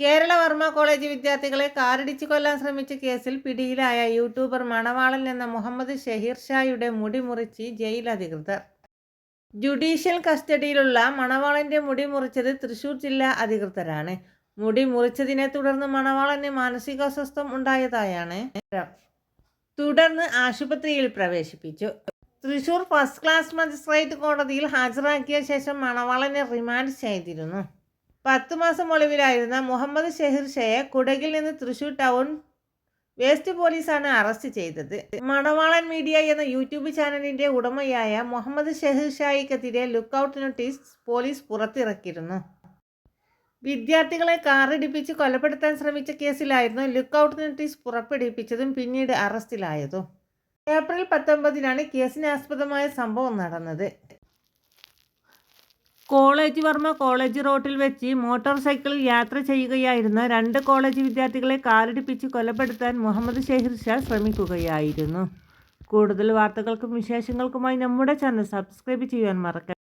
Keralavarma college വിദ്യാർത്ഥികളെ കാറിടിച്ചു കൊല്ലാൻ ശ്രമിച്ച കേസിൽ പിടിയിലായ യൂട്യൂബർ മണവാളൻ എന്ന മുഹമ്മദ് ഷഹീർ ഷായുടെ മുടി മുറിച്ച് ജയിൽ അധികൃതർ. ജുഡീഷ്യൽ കസ്റ്റഡിയിലുള്ള മണവാളന്റെ മുടി മുറിച്ചത് തൃശൂർ ജില്ലാ അധികൃതരാണ്. മുടി മുറിച്ചതിനെ തുടർന്ന് മണവാളന് മാനസികാസ്വസ്ഥം ഉണ്ടായതായാണ് തുടർന്ന് ആശുപത്രിയിൽ പ്രവേശിപ്പിച്ചു. തൃശൂർ ഫസ്റ്റ് ക്ലാസ് മജിസ്ട്രേറ്റ് കോടതിയിൽ ഹാജരാക്കിയ ശേഷം മണവാളനെ റിമാൻഡ് ചെയ്തിരുന്നു. പത്ത് മാസം ഒളിവിലായിരുന്ന മുഹമ്മദ് ഷെഹിർ ഷയെ കുടകിൽ നിന്ന് തൃശൂർ ടൗൺ വേസ്റ്റ് പോലീസാണ് അറസ്റ്റ് ചെയ്തത്. മണവാളൻ മീഡിയ എന്ന യൂട്യൂബ് ചാനലിന്റെ ഉടമയായ മുഹമ്മദ് ഷെഹിർ ഷായിക്കെതിരെ ലുക്കൌട്ട് നോട്ടീസ് പോലീസ് പുറത്തിറക്കിയിരുന്നു. വിദ്യാർത്ഥികളെ കാറിടിപ്പിച്ച് കൊലപ്പെടുത്താൻ ശ്രമിച്ച കേസിലായിരുന്നു ലുക്കൌട്ട് നോട്ടീസ് പുറപ്പെടുവിപ്പിച്ചതും പിന്നീട് അറസ്റ്റിലായതും. ഏപ്രിൽ പത്തൊമ്പതിനാണ് കേസിന് ആസ്പദമായ സംഭവം നടന്നത്. കോളേജ് വർമ്മ കോളേജ് റോഡിൽ വെച്ച് മോട്ടോർ സൈക്കിളിൽ യാത്ര ചെയ്യുകയായിരുന്ന രണ്ട് കോളേജ് വിദ്യാർത്ഥികളെ കാറിടിപ്പിച്ച് കൊലപ്പെടുത്താൻ മുഹമ്മദ് ഷെഹിർ ഷാ ശ്രമിക്കുകയായിരുന്നു. കൂടുതൽ വാർത്തകൾക്കും വിശേഷങ്ങൾക്കുമായി നമ്മുടെ ചാനൽ സബ്സ്ക്രൈബ് ചെയ്യാൻ മറക്കരുത്.